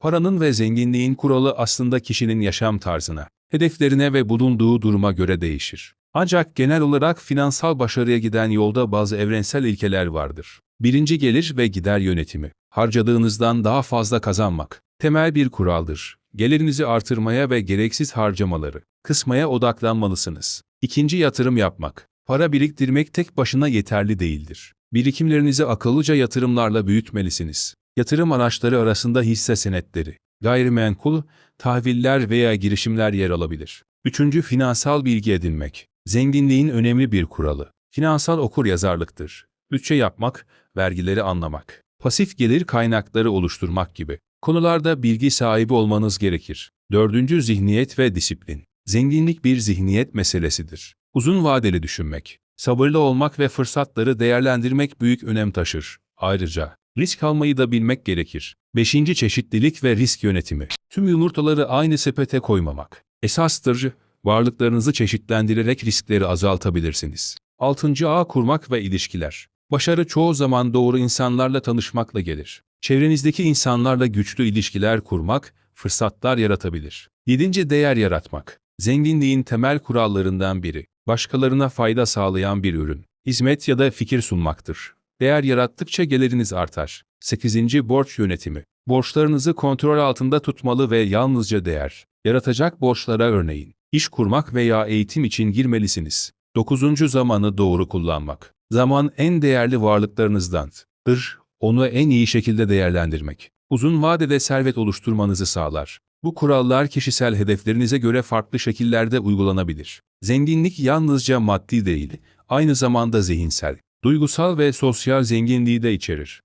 Paranın ve zenginliğin kuralı aslında kişinin yaşam tarzına, hedeflerine ve bulunduğu duruma göre değişir. Ancak genel olarak finansal başarıya giden yolda bazı evrensel ilkeler vardır. Birinci gelir ve gider yönetimi. Harcadığınızdan daha fazla kazanmak. Temel bir kuraldır. Gelirinizi artırmaya ve gereksiz harcamaları kısmaya odaklanmalısınız. İkinci yatırım yapmak. Para biriktirmek tek başına yeterli değildir. Birikimlerinizi akıllıca yatırımlarla büyütmelisiniz. Yatırım araçları arasında hisse senetleri, gayrimenkul, tahviller veya girişimler yer alabilir. Üçüncü finansal bilgi edinmek. Zenginliğin önemli bir kuralı. Finansal okuryazarlıktır. Bütçe yapmak, vergileri anlamak, pasif gelir kaynakları oluşturmak gibi konularda bilgi sahibi olmanız gerekir. Dördüncü zihniyet ve disiplin. Zenginlik bir zihniyet meselesidir. Uzun vadeli düşünmek, sabırlı olmak ve fırsatları değerlendirmek büyük önem taşır. Ayrıca risk almayı da bilmek gerekir. Beşinci çeşitlilik ve risk yönetimi. Tüm yumurtaları aynı sepete koymamak. Esastır, varlıklarınızı çeşitlendirerek riskleri azaltabilirsiniz. Altıncı ağ kurmak ve ilişkiler. Başarı çoğu zaman doğru insanlarla tanışmakla gelir. Çevrenizdeki insanlarla güçlü ilişkiler kurmak, fırsatlar yaratabilir. Yedinci değer yaratmak. Zenginliğin temel kurallarından biri, başkalarına fayda sağlayan bir ürün, hizmet ya da fikir sunmaktır. Değer yarattıkça geliriniz artar. 8. Borç yönetimi. Borçlarınızı kontrol altında tutmalı ve yalnızca değer yaratacak borçlara örneğin iş kurmak veya eğitim için girmelisiniz. 9. Zamanı doğru kullanmak. Zaman en değerli varlıklarınızdandır. Onu en iyi şekilde değerlendirmek. Uzun vadede servet oluşturmanızı sağlar. Bu kurallar kişisel hedeflerinize göre farklı şekillerde uygulanabilir. Zenginlik yalnızca maddi değil, aynı zamanda zihinsel, duygusal ve sosyal zenginliği de içerir.